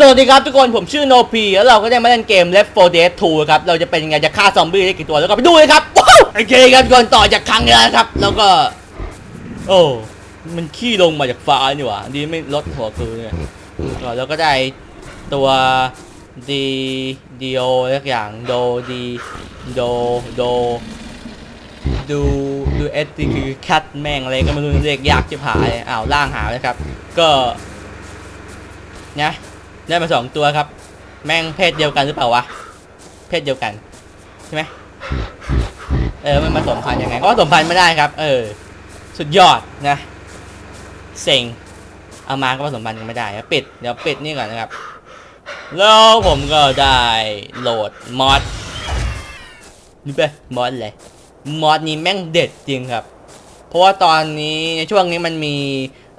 สวัสดีครับทุกคนผมชื่อโนพีแล้วเราก็ได้มาเล่นเกม Left 4 Dead 2ครับเราจะเป็นยังไงจะฆ่าซอมบี้ได้กี่ตัวแล้วก็ไปดูเลยครับว้าวโอเคครับทุกคนต่อจากครั้งนี้นะครับ แล้วก็ โอ้มันขี้ลงมาจากฟ้านี่หว่าดีไม่ลดหัวคือเนี่ยแล้วก็ได้ตัวดีดีโอสักอย่างโดดีโดโดดูดูเอสตีคือแคทแม่งอะไรก็ไม่รู้เรียกยากจิบหายอ้าวล่างหาเลยครับ ก็นะ ได้มาสองตัวครับ แม่งเพศเดียวกันหรือเปล่าวะ เพศเดียวกัน ใช่ไหมเออ มันมาสมพันธ์ยังไง ก็สมพันธ์ไม่ได้ครับ เออ สุดยอดนะเซ็งเอามาก็ผสมพันธ์กันไม่ได้ปิด เดี๋ยวปิดนี่ก่อนนะครับ แล้วผมก็ได้โหลดมอดนี่ไปมอดเลยมอดนี้แม่งเด็ดจริงครับ เพราะว่าตอนนี้ในช่วงนี้มันมี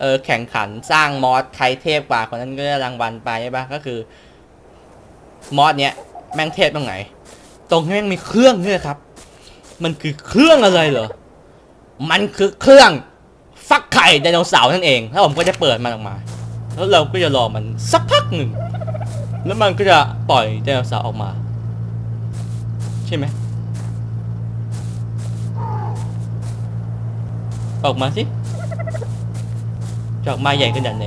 ออแข่งขันสร้างมอสใครเทพกว่าคนนั้นก็ได้รางวัลไปใช่ปะก็คือ มอสเนี้ยแม่งเทพตรงไหน ตรงที่แม่งมีเครื่องเนี่ยครับ มันคือเครื่องอะไรเหรอ มันคือเครื่องฟักไข่ไดโนเสาร์นั่นเอง แล้วผมก็จะเปิดมันออกมา แล้วเราก็จะรอมันสักพักหนึ่ง แล้วมันก็จะปล่อยไดโนเสาร์ออกมา ใช่ไหม ออกมาสิ จะออกมาใหญ่ขนาดไหน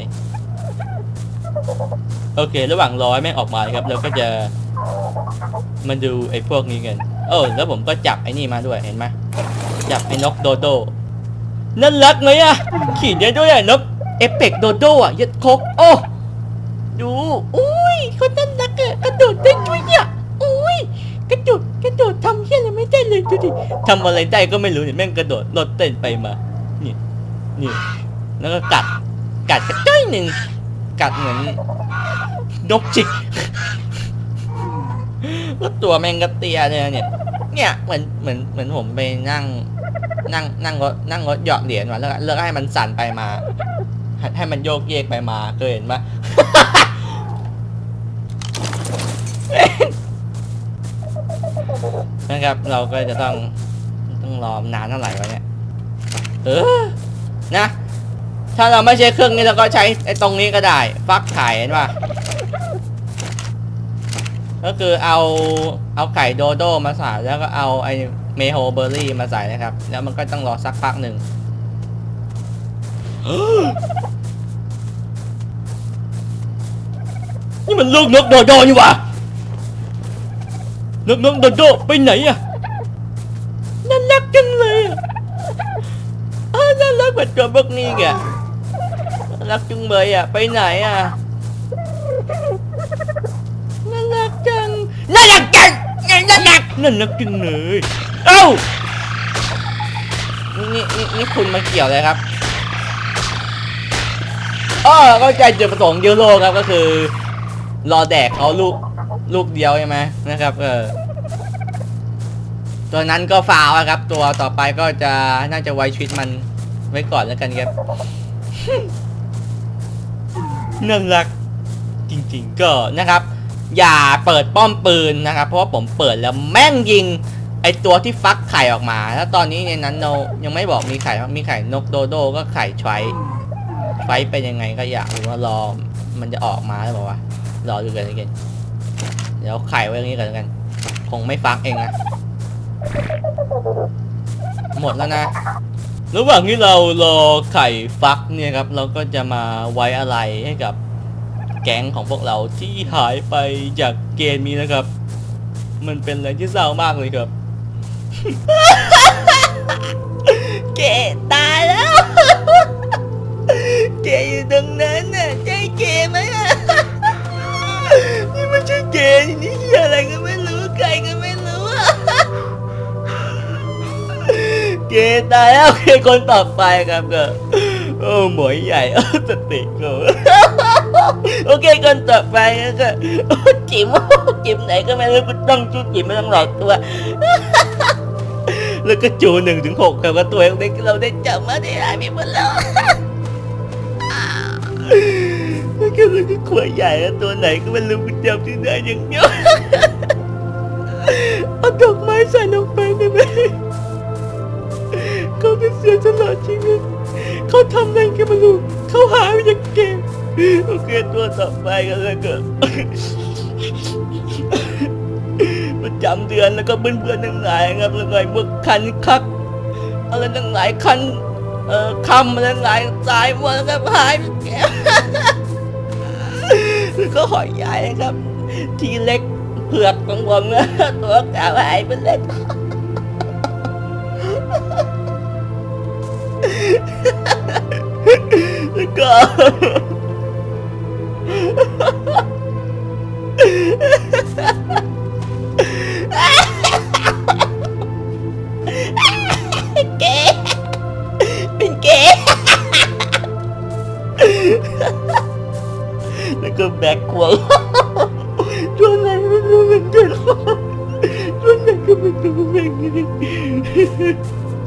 โอเค ระหว่างรอให้แม่งออกมาครับเราก็จะมาดูไอ้พวกนี้กันเออแล้วผมก็จับไอ้นี่มาด้วยเห็นไหมจับไอ้นกโดโดนั่นรักไหมอะขี่ได้ด้วยอะนกเอฟเฟกโดโดอะยัดคกโอ้ดูอุ้ยเขานั่นรักอะกระโดดได้ด้วยอะอุ้ยกระโดดกระโดดทำเฮี้ยอะไรไม่ได้เลยดูดิทำอะไรได้ก็ไม่รู้เนี่ยแม่งกระโดดโดดเต้นไปมานี่นี่แล้วก็กัด กัดกระจ้อยหนึ่งกัดเหมือนนกจิกก็ตัวแมงกระเตียเนี่ยเนี่ยเนี่ยเหมือนเหมือนเหมือนผมไปนั่ง นั่งนั่งรถนั่งรถเหยาะเหรียญมาแล้วก็เลือกให้มันสั่นไปมาให้ให้มันโยกเยกไปมาเคยเห็นปะนะครับ เราก็จะต้องต้องรอนานเท่าไหร่วะเนี่ยเออนะ ถ้าเราไม่ใช้เครื่องนี้เราก็ใช้ไอ้ตรงนี้ก็ได้ฟักไข่เห็นป่ะก็คือเอาเอาไก่โดโดมาใส่แล้วก็เอาไอ้เมโฮเบอร์รี่มาใส่นะครับ แล้วมันก็ต้องรอสักพักหนึ่งนี่มันลูกนกโดโดนี่วะนกนกโดโดไปไหนอะน่ารักจังเลยอะอ้น่ารักเหมือนตัวพวกนี้แก รักจุงเบยอะ ไปไหนอะ น่ารักจัง น่ารักจัง น่ารัก น่ารักจังเลย เอ้า นี่นี่นี่คุณมาเกี่ยวเลยครับอ๋อเข้าใจจุดประสงค์ยูโรครับก็คือ รอแดกเขาลูกลูกเดียวใช่ไหมนะครับ เออตัวนั้นก็ฟาวะครับ ตัวต่อไปก็จะน่าจะไว้ชีวิตมันไว้ก่อนแล้วกันครับ น่ารักจริงๆก็นะครับ อย่าเปิดป้อมปืนนะครับ เพราะว่าผมเปิดแล้วแม่งยิงไอตัวที่ฟักไข่ออกมา แล้วตอนนี้ในนั้นโนยังไม่บอกมีไข่มีไข่นกโดโดก็ไข่ไฟไฟเป็นยังไงก็อยากรู้ว่ารอมันจะออกมาหรือเปล่าวะรอดูกันแล้วกันเดี๋ยวไข่ไว้ตรงนี้ก่อนแล้วกัน คงไม่ฟักเองนะหมดแล้วนะ ระหว่างที่เรารอไข่ฟักเนี่ยครับ เราก็จะมาไว้อะไรให้กับแก๊งของพวกเราที่หายไปจากเกมนี้นะครับ มันเป็นอะไรที่เศร้ามากเลยครับ ตายแล้วเกคนต่อไปครับก็โอ้หมวยใหญ่โอ้สติกโโอเคคนต่อไปก็โอ้จิ๋มโอ้จิ๋มไหนก็ไม่รู้กูต้องชูจิ๋มไม่ต้องหลอกตัว แล้วก็จูหนึ่งถึงหกครับก็ตัวเล็กเราได้จับมาได้หายไปหมดแล้วแล้วก็มันก็ขวดใหญ่ตัวไหนก็ไม่รู้กูจับที่ไหนอย่างเดียวเอาดอกไม้ใส่ลงไปได้ไหม เขาจะเสียสละชีวิตเขาทำอะไรกันไม่รู้เขาหายไปจากเกมโอเคตัวต่อไปกันเลยเกิดประจำเดือนแล้วก็เพื่อนๆทั้งหลายครับแล้วก็ไอ้พวกคันคักอะไรทั้งหลายคันเอ่อคำอะไรทั้งหลายตายหมดแล้วครับหายไปแก้วแล้วก็หอยใหญ่ครับ ทีเล็กเผือกของผมนะตัวขาวหายไปเลย แล้วก็เก๋เป็นเก๋แล้วก็แบกค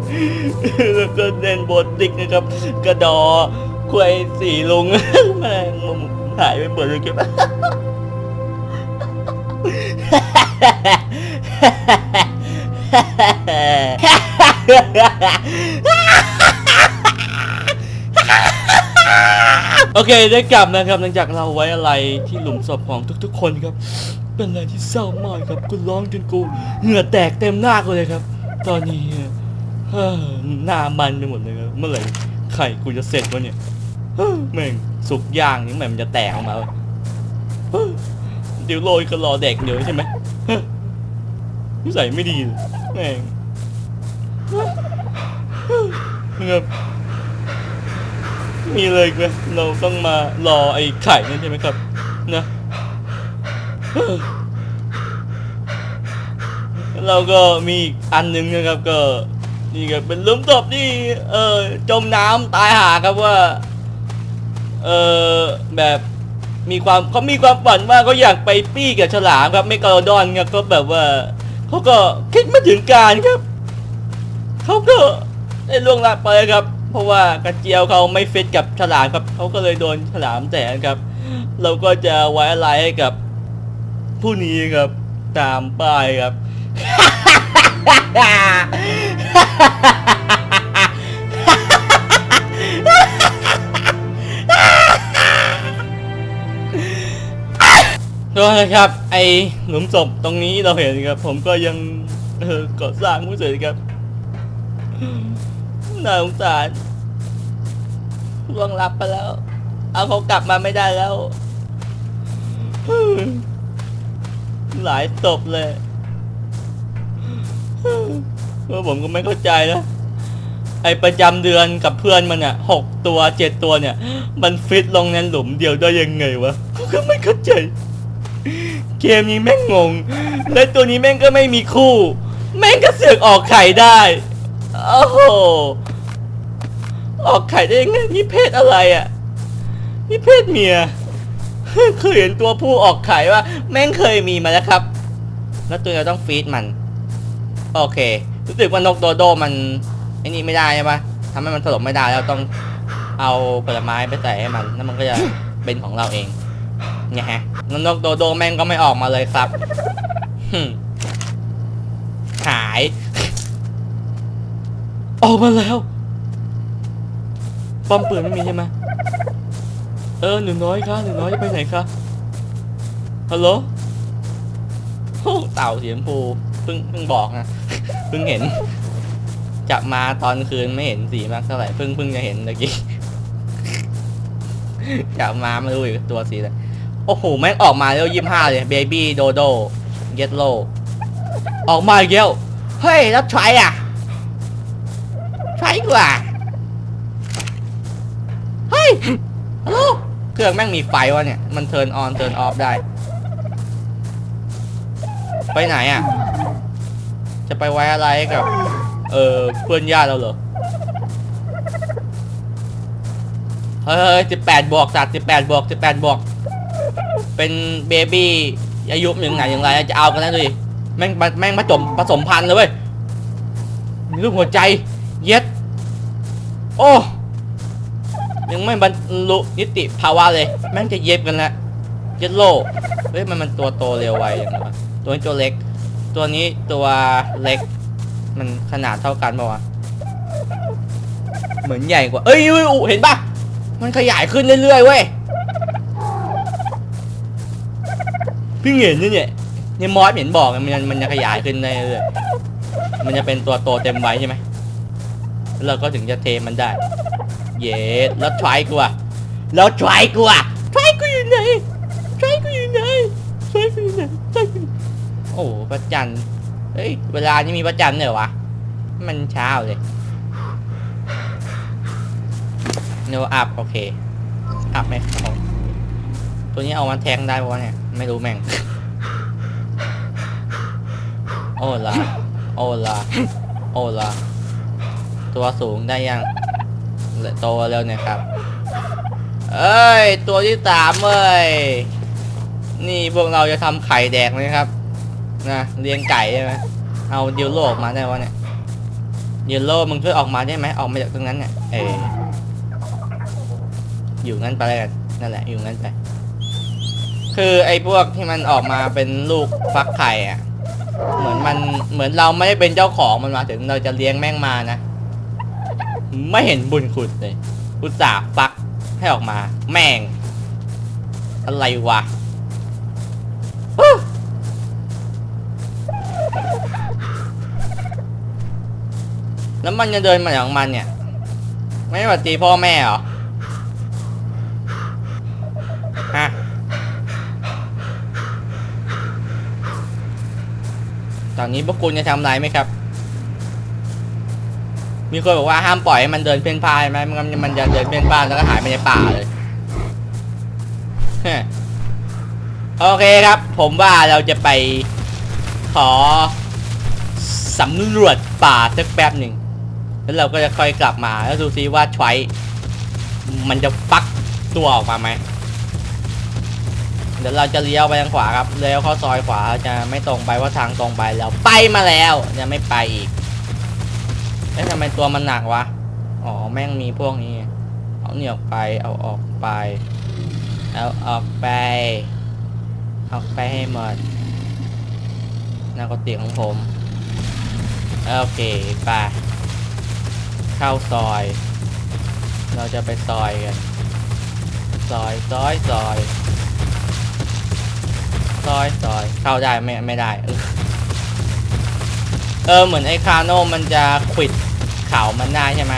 วงตัวไหนไม่รู้เหมือนกันตัวไหนก็ไม่รู้เหมือนกันแล้วก็เล่นโบสติกนะครับ กระดอควยสีลุงแม่งมุมหายไปหมดเลยครับโอเคได้กลับนะครับหลังจากเราไว้อะไรที่หลุมศพของทุกๆ คนครับ เป็นอะไรที่เศร้ามากครับกูร้องจนกูเหงื่อแตกเต็มหน้ากูเลยครับ ตอนนี้ หน้ามันไปหมดเลยเมื่อไหร่ไข่กูจะเสร็จวะเนี่ยแม่งสุกย่างนี่แม่งมันจะแตกออกมาเดี๋ยวโรยก็รอแดกเดี๋ยวใช่ไหมนิสัยไม่ดีเลยแม่งครับมีเลยไหมเราต้องมารอไอ้ไข่นั่นใช่ไหมครับ นะเราก็มีอีกอันหนึ่งนะครับก็ นี่ก็เป็นลุมศพที่เออจมน้ำตายหาครับว่า เออแบบมีความเขามีความฝันว่าเขาอยากไปปี้กับฉลามครับไม่กระดอนครับก็แบบว่าเขาก็คิดไม่ถึงการครับเขาก็ได้ล่วงลับไปครับ เพราะว่ากระเจียวเขาไม่ฟิตกับฉลามครับเขาก็เลยโดนฉลามแตกครับ เราก็จะไว้อะไรให้กับผู้นี้ครับตามป้ายครับ ก็นะครับ ไอหลุมศพตรงนี้เราเห็นครับ ผมก็ยังเออก่อสร้างไม่เสร็จครับน่าสงสารล่วงลับไปแล้ว เอาเขากลับมาไม่ได้แล้ว หลายศพเลย เพราะผมก็ไม่เข้าใจนะ ไอประจำเดือนกับเพื่อนมันอะหกตัวเจ็ดตัวเนี่ย มันฟิตลงในหลุมเดียวได้ยังไงวะกูก็ไม่เข้าใจ เกมนี้แม่งงง และตัวนี้แม่งก็ไม่มีคู่ แม่งก็เสือกออกไข่ได้โอ้โหออกไข่ได้ยังไงนี่เพศอะไรอะ นี่เพศเมียเคยเห็นตัวผู้ออกไข่ว่า แม่งเคยมีมาแล้วครับ แล้วตัวเราต้องฟีดมัน โอเค รู้สึกว่านกโดโดมันไอ้นี่ไม่ได้ใช่ปะทำให้มันสลบไม่ได้แล้วต้องเอาผลไม้ไปใส่ให้มันแล้วมันก็จะเป็นของเราเองเนี่ยฮะนกโดโดแม่งก็ไม่ออกมาเลยครับหาย ออกมาแล้วป้อมปืนไม่มีใช่ไหมเออหนูน้อยคะหนูน้อยจะไปไหนคะฮัลโหลเต่าเสีชมพูเพิ่งเพิ่งบอกนะ เพิ่งเห็น จับมาตอนคืนไม่เห็นสีมากเท่าไหร่เพิ่งเพิ่งจะเห็นเมื่อกี้ จับมาไม่รู้อีกตัวสีอะไรโอ้โหแม่งออกมาแล้วยี่ห้าเลยเบบี้โดโดเยตโลออกมาอีกแล้วเฮ้ยแล้วใช้อะใช้กว่าเฮ้ยฮัลโหลเครื่องแม่งมีไฟวะเนี่ย มันเทิร์นออนเทิร์นออฟได้ ไปไหนอะ จะไปไว้อะไรกับ เออเพื่อนญาติเราเหรอ เฮ้ยสิบแปดบวกจัดสิบแปดบวกสิบแปดบวก เป็นเบบี้อายุอย่างไหนอย่างไรจะเอากันนะดูดิแม่งแม่งผสมผสมพันธุ์เลยเว้ยมีรูปหัวใจเย็ด โอ้ยังไม่บรรลุนิติภาวะเลย แม่งจะเย็บกันแล้วเย็ดโลเฮ้ยมันมันตัวโตเร็วไวอย่างไรวะตัวนี้ตัวเล็ก ตัวนี้ตัวเล็ก มันขนาดเท่ากันป่าวะ เหมือนใหญ่กว่า เอ้ยอุ้ยเห็นปะมันขยายขึ้นเรื่อยๆเว้ยพี่เห็นนี่เนี่ยเนี่ยมอสเห็นบอกมันมันจะขยายขึ้นเรื่อยๆมันจะเป็นตัวโตเต็มไว้ใช่ไหมแล้วก็ถึงจะเทมันได้ เย็ดแล้วทรายกูอะแล้วทรายกูอะ พระจันทร์เฮ้ย เวลานี้มีพระจันทร์เหรอวะ มันเช้าเลยโนอัพโอเคอัพไหมเอาตัวนี้เอามาแทงได้ปะเนี่ย ไม่รู้แม่ง โอ้ละโอ้ละโอ้ละตัวสูงได้ยังโตแล้วเนี่ยครับ เอ้ย ตัวที่สามเอ้ย นี่พวกเราจะทำไข่แดกไหมครับ นะเลี้ยงไก่ใช่ไหมเอาดิวโลออกมาได้วะเนี่ยดิวโลมึงช่วยออกมาได้ไหมออกมาจากตรงนั้นเนี่ยเอออยู่งั้นไปแล้วกันนั่นแหละ อยู่งั้นไป คือไอ้พวกที่มันออกมาเป็นลูกฟักไข่อะเหมือนมันเหมือนเราไม่ได้เป็นเจ้าของมันมาถึงเราจะเลี้ยงแม่งมานะ ไม่เห็นบุญคุณเลยอุตส่าห์ฟักให้ออกมา แม่ง อะไรวะ แล้วมันจะเดินมาอย่างมันเนี่ย ไม่หวัดดีพ่อแม่เหรอ ฮะ ตอนนี้พวกคุณจะทำอะไรไหมครับ มีคนบอกว่าห้ามปล่อยให้มันเดินเพ่นพ่านไหมมันมันจะเดินเพ่นพ่านแล้วก็หายไปในป่าเลยฮะโอเคครับ ผมว่าเราจะไปขอสำรวจป่าสักแป๊บหนึ่ง แล้วเราก็จะค่อยกลับมาแล้วดูซิว่าชไวมันจะฟักตัวออกมาไหมเดี๋ยวเราจะเลี้ยวไปทางขวาครับเลี้ยวเข้าซอยขวาจะไม่ตรงไปว่าทางตรงไปแล้วไปมาแล้วจะไม่ไปอีกเอ๊ะทำไมตัวมันหนักวะอ๋อแม่งมีพวกนี้เอาเหนี่ยออกไปเอาออกไปเอาออกไปออกไปให้หมดนากติของผมโอเคไป เข้าซอย เราจะไปซอยกัน ซอยซอยซอย ซอยซอย เข้าได้ไม่ไม่ได้ เออเหมือนไอ้คาโนมันจะขวิดเขามันได้ใช่ไหม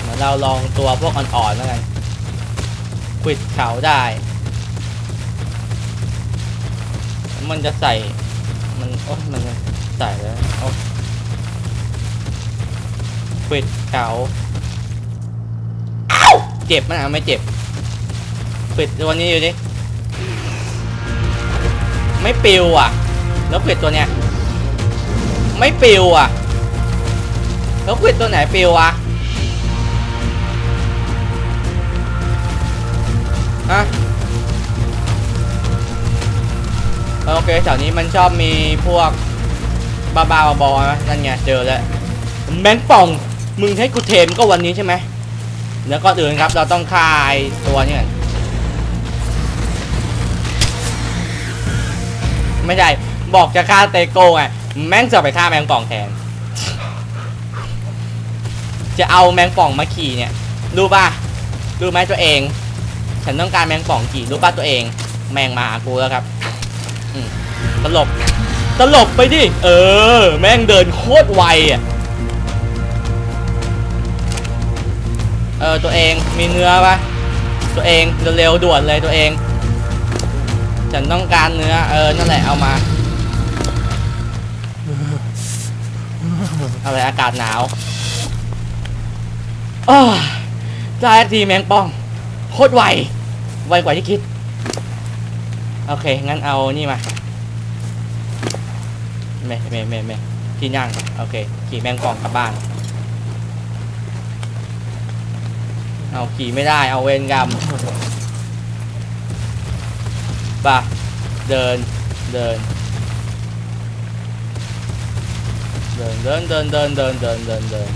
เหมือนเราลองตัวพวกอ่อนๆแล้วกันขวิดเขาได้ มันจะใส่ มันโอ้มันใส่แล้วโอ้ ขวิดเขาอ้าเจ็บมั้ยอะไม่เจ็บขวิดตัวนี้อยู่ดิไม่ปิวอะ แล้วขวิดตัวเนี้ยไม่ปิวอะ แล้วขวิดตัวไหนปิวอะฮะโอเคแถวนี้มันชอบมีพวกบ้าบ้าๆบอๆนะนั่นไงเจอแล้วแมงป่อง มึงให้กูเทมก็วันนี้ใช่ไหมเดี๋ยวก่อนอื่นครับ เราต้องคายตัวนี้ก่อนไม่ใช่บอกจะฆ่าเตโก้ไงแม่งจะไปฆ่าแมงป่องแทน จะเอาแมงป่องมาขี่เนี่ยรู้ป่ะรู้ไหมตัวเอง ฉันต้องการแมงป่องขี่รู้ป่ะตัวเอง แมงมาหากูแล้วครับตลบตลบไปดิ เออ แม่งเดินโคตรไวอะ เออตัวเองมีเนื้อปะตัวเองเร็วๆด่วนเลยตัวเอง ฉันต้องการเนื้อ เออนั่นแหละเอามาอะไรอากาศหนาวอ้อได้ทีแมงป่องโคตรไวไวกว่าที่คิด โอเค งั้นเอานี่มาเมเมเมเมที่นั่ง โอเค ขี่แมงป่องกลับบ้าน เอาขี่ไม่ได้เอาเวรกรรมป่ะเดินเดิน เดินเดินเดินเดินเดินเดินเดินเดิน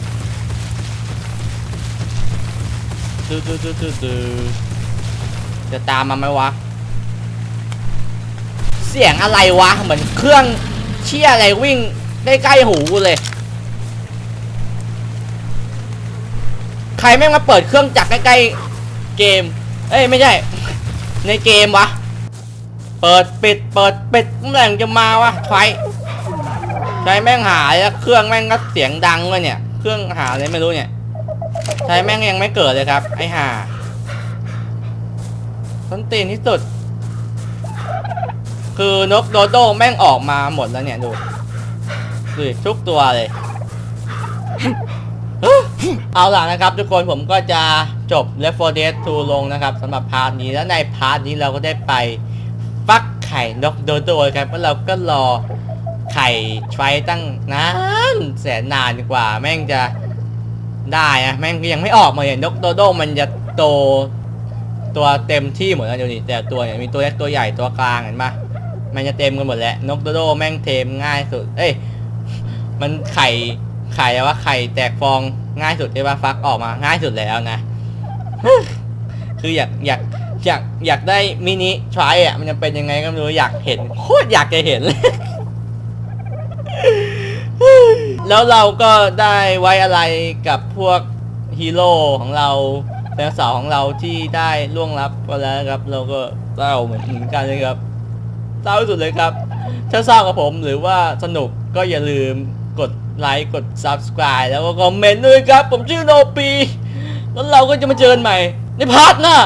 ดูดูดูดูดูจะตามมาไหมวะ เสียงอะไรวะ เหมือนเครื่องเชี่ยอะไรวิ่งใกล้ๆหูเลย ใครแม่งมาเปิดเครื่องจักรใกล้ๆเกม เอ้ยไม่ใช่ ในเกมวะ เปิดปิดเปิดปิดเมื่อไหร่จะมาวะไฟใช้แม่งหาแล้วเครื่องแม่งก็เสียงดังเลยเนี่ย เครื่องหาอะไรไม่รู้เนี่ย ใช้แม่งยังไม่เกิดเลยครับ ไอ้ห่าต้นตีนที่สุด คือนกโดโดแม่งออกมาหมดแล้วเนี่ยดูดูทุกตัวเลย เอาล่ะนะครับทุกคนผมก็จะจบ Left 4 Dead 2 ลงนะครับสำหรับพาร์ทนี้แล้วในพาร์ทนี้เราก็ได้ไปฟักไข่นกโดโดครับแล้วเราก็รอไข่ไฟตั้งนานแสนนานกว่า แม่งจะได้นะแม่งยังไม่ออกมาเนี่ยนกโดโดมันจะโตตัวเต็มที่หมดแล้วเดี๋ยวนี้แต่ตัวเนี่ยมีตัวเล็กตัวใหญ่ตัวกลางเห็นปะมันจะเต็มกันหมดแล้วนกโดโดแม่งเทมง่ายสุด เอ้ยมันไข่ ไข่อะว่าไข่แตกฟองง่ายสุดใช่ปะฟักออกมาง่ายสุดแล้วนะ คืออยากอยากอยากอยากได้มินิทรายอะ มันจะเป็นยังไงก็ไม่รู้อยากเห็นโคตรอยากจะเห็นเลยแล้วเราก็ได้ไว้อะไรกับพวกฮีโร่ของเราแฟนสาวของเราที่ได้ล่วงลับไปแล้วครับ เราก็เศร้าเหมือนเหมือนกันเลยครับเศร้าที่สุดเลยครับ ถ้าเศร้ากับผมหรือว่าสนุกก็อย่าลืมกด ไลค์กด subscribe แล้วก็คอมเมนต์ด้วยครับ ผมชื่อโนปี แล้วเราก็จะมาเจอกันใหม่ ในพาร์ทหน้า